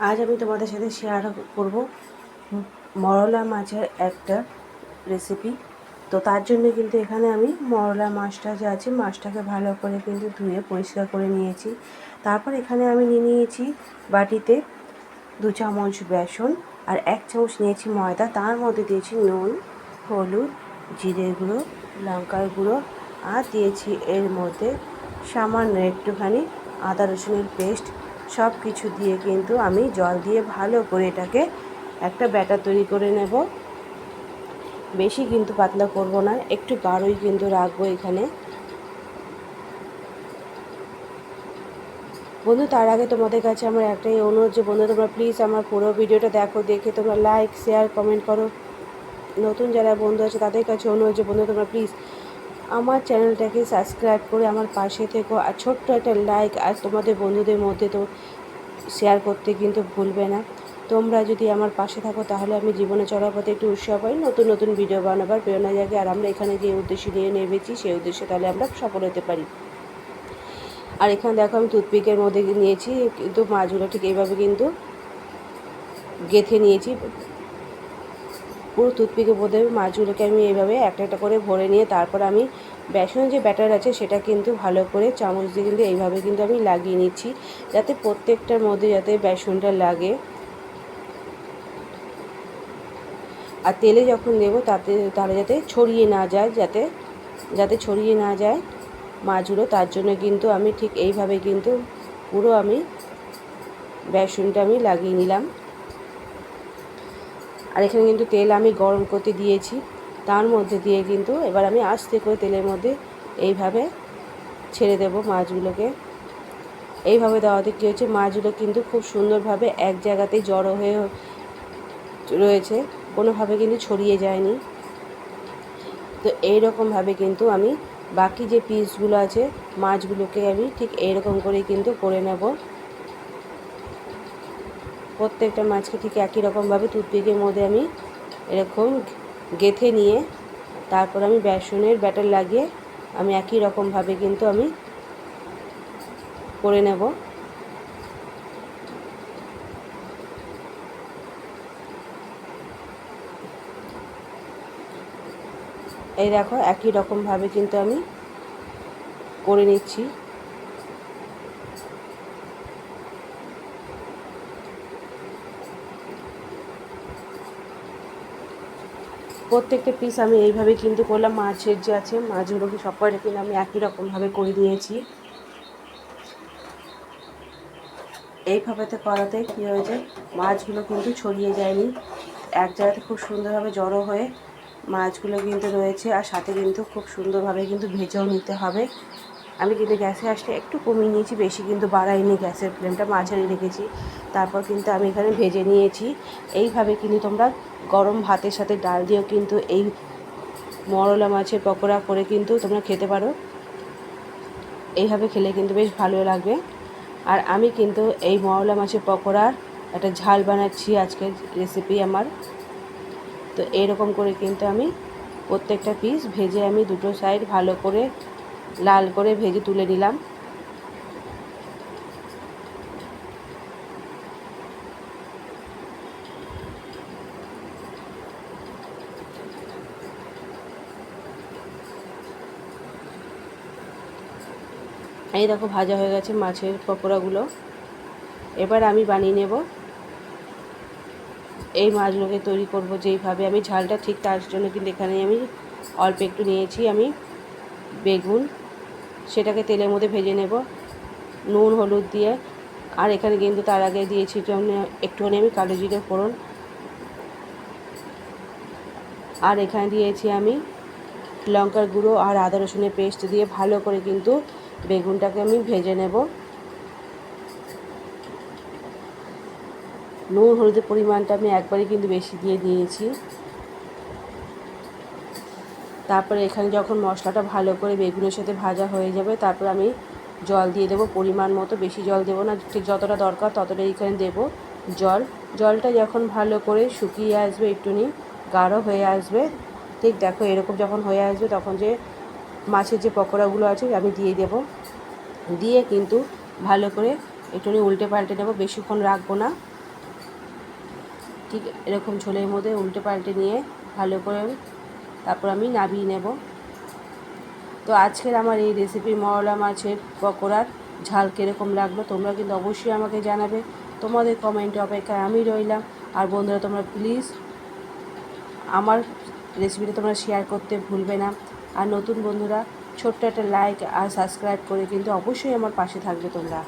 আজ আমি তোমাদের সাথে শেয়ার করব মরলা মাছের একটা রেসিপি তো তার জন্য কিন্তু এখানে আমি মরলা মাছটা যে আছে, মাছটাকে ভালো করে কিন্তু ধুয়ে পরিষ্কার করে নিয়েছি। তারপর এখানে আমি নিয়ে নিয়েছি বাটিতে দু চামচ বেসন আর এক চামচ নিয়েছি ময়দা। তার মধ্যে দিয়েছি নুন, হলুদ, জিরে গুঁড়ো, লঙ্কার গুঁড়ো আর দিয়েছি এর মধ্যে সামান্য একটুখানি আদা রসুনের পেস্ট সব কিছু দিয়ে কিন্তু আমি জল দিয়ে ভালো করে এটাকে একটা ব্যাটার তৈরি করে নেব। বেশি কিন্তু পাতলা করব না, একটু গাঢ়ই কিন্তু রাখব এখানে। বন্ধু, তার আগে তোমাদের কাছে আমার একটাই অনুরোধ যে, বন্ধু, তোমরা প্লিজ আমার পুরো ভিডিওটা দেখো, দেখে তোমরা লাইক শেয়ার কমেন্ট করো। নতুন যারা বন্ধু আছে তাদের কাছে অনুরোধ যে, বন্ধু, তোমরা প্লিজ আমার চ্যানেলটাকে সাবস্ক্রাইব করে আমার পাশে থেকো আর ছোট্ট একটা লাইক আর তোমাদের বন্ধুদের মধ্যে তো শেয়ার করতে কিন্তু ভুলবে না। তোমরা যদি আমার পাশে থাকো তাহলে আমি জীবনে চলার পথে একটু উৎসাহ পাই, নতুন নতুন ভিডিও বানাবার প্রেরণা জাগে। আর আমরা এখানে যে উদ্দেশ্য নিয়ে নেমেছি, সেই উদ্দেশ্যে তাহলে আমরা সফল হতে পারি। আর এখানে দেখো আমি টুথপিকের মধ্যে নিয়েছি, কিন্তু মাছগুলো ঠিক এইভাবে কিন্তু গেথে নিয়েছি। পুরো টুথপিকের মধ্যে মাছগুলোকে আমি এইভাবে একটা একটা করে ভরে নিয়ে তারপর আমি বেসন যে ব্যাটার আছে সেটা কিন্তু ভালো করে চামচ দিয়ে কিন্তু এইভাবে কিন্তু আমি লাগিয়ে নিচ্ছি, যাতে প্রত্যেকটার মধ্যে যাতে বেসনটা লাগে। আর তেলে যখন দেবো তাতে তাহলে যাতে ছড়িয়ে না যায়, যাতে যাতে ছড়িয়ে না যায় মাছগুলো, তার জন্য কিন্তু আমি ঠিক এইভাবে কিন্তু পুরো আমি বেসনটা আমি লাগিয়ে নিলাম। আর এখানে কিন্তু তেল আমি গরম করতে দিয়েছি। তার মধ্যে দিয়ে কিন্তু এবার আমি আস্তে করে তেলের মধ্যে এইভাবে ছেড়ে দেব মাছগুলোকে। এইভাবে দেওয়াতে কী হচ্ছে, মাছগুলো কিন্তু খুব সুন্দরভাবে এক জায়গাতেই জড়ো হয়ে রয়েছে, কোনোভাবে কিন্তু ছড়িয়ে যায়নি। তো এইরকমভাবে কিন্তু আমি বাকি যে পিসগুলো আছে, মাছগুলোকে আমি ঠিক এইরকম করেই কিন্তু করে নেব। প্রত্যেকটা মাছকে ঠিক একই রকমভাবে টুথপিকের মধ্যে আমি এরকম গেথে নিয়ে তারপর আমি বেসনের ব্যাটার লাগিয়ে আমি একই রকমভাবে কিন্তু আমি করে নেব। এই দেখো, একই রকমভাবে কিন্তু আমি করে নিচ্ছি। প্রত্যেকটা পিস আমি এইভাবে কিন্তু করলাম। মাছের যে আছে মাছগুলোকে সব কয়টা কিন্তু আমি একই রকমভাবে করে দিয়েছি এইভাবেতে করাতে কী হয়েছে, মাছগুলো কিন্তু ছড়িয়ে যায়নি। এক জায়গাতে খুব সুন্দরভাবে জড়ো হয়ে মাছগুলো কিন্তু রয়েছে, আর সাথে কিন্তু খুব সুন্দরভাবে কিন্তু ভেজেও নিতে হবে। আমি কিন্তু গ্যাসের আঁচটা একটু কমিয়ে নিয়েছি, বেশি কিন্তু বাড়াইনি গ্যাসের ফ্লেমটা, মাঝারি রেখেছি। তারপর কিন্তু আমি এখানে ভেজে নিয়েছি। এইভাবে কিন্তু তোমরা গরম ভাতের সাথে ডাল দিয়েও কিন্তু এই মরলা মাছের পকোড়া করে কিন্তু তোমরা খেতে পারো। এইভাবে খেলে কিন্তু বেশ ভালো লাগবে। আর আমি কিন্তু এই মরলা মাছের পকোড়ার একটা ঝাল বানাচ্ছি আজকের রেসিপি আমার। তো এরকম করে কিন্তু আমি প্রত্যেকটা পিস ভেজে আমি দুটো সাইড ভালো করে লাল করে ভেজে তুলে নিলাম। এই দেখো ভাজা হয়ে গেছে মাছের পকোড়াগুলো। এবার আমি বানিয়ে নেব। এই মাছগুলোকে তৈরি করব যেইভাবে। আমি ঝালটা ঠিক তার জন্য কিন্তু এখানে আমি অল্প একটু নিয়েছি। আমি বেগুন, সেটাকে তেলের মধ্যে ভেজে নেব। নুন, হলুদ দিয়ে। আর এখানে কিন্তু তার আগে দিয়েছি একটুখানি আমি কালো জিরে ফোড়ন। আর এখানে দিয়েছি আমি লঙ্কার গুঁড়ো আর আদা রসুনের পেস্ট দিয়ে ভালো করে কিন্তু বেগুনটাকে আমি ভেজে নেব। নুন, হলুদের পরিমাণটা আমি একবারই কিন্তু বেশি দিয়ে দিয়েছি। তারপরে এখানে যখন মশলাটা ভালো করে বেগুনের সাথে ভাজা হয়ে যাবে, তারপর আমি জল দিয়ে দেবো পরিমাণ মতো, বেশি জল দেবো না, ঠিক যতটা দরকার ততটাই এখানে দেবো জল। জলটা যখন ভালো করে শুকিয়ে আসবে একটুনি গাঢ় হয়ে আসবে, ঠিক দেখো এরকম যখন হয়ে আসবে তখন যে মাছের যে পকোড়াগুলো আছে আমি দিয়ে দেব। দিয়ে কিন্তু ভালো করে একটুনি উল্টে পাল্টে দেবো, বেশিক্ষণ রাখব না। ঠিক এরকম ঝোলের মধ্যে উল্টে পাল্টে নিয়ে ভালো করে তারপর আমি নাবিয়ে নেব। তো আজকের আমার এই রেসিপি মরলা মাছের পকোড়ার ঝাল কীরকম লাগল তোমরা কিন্তু অবশ্যই আমাকে জানাবে। তোমাদের কমেন্টে অপেক্ষায় আমি রইলাম। আর বন্ধুরা, তোমরা প্লিজ আমার রেসিপিটা তোমরা শেয়ার করতে ভুলবে না। আর নতুন বন্ধুরা, ছোট্ট একটা লাইক আর সাবস্ক্রাইব করে কিন্তু অবশ্যই আমার পাশে থাকবে তোমরা।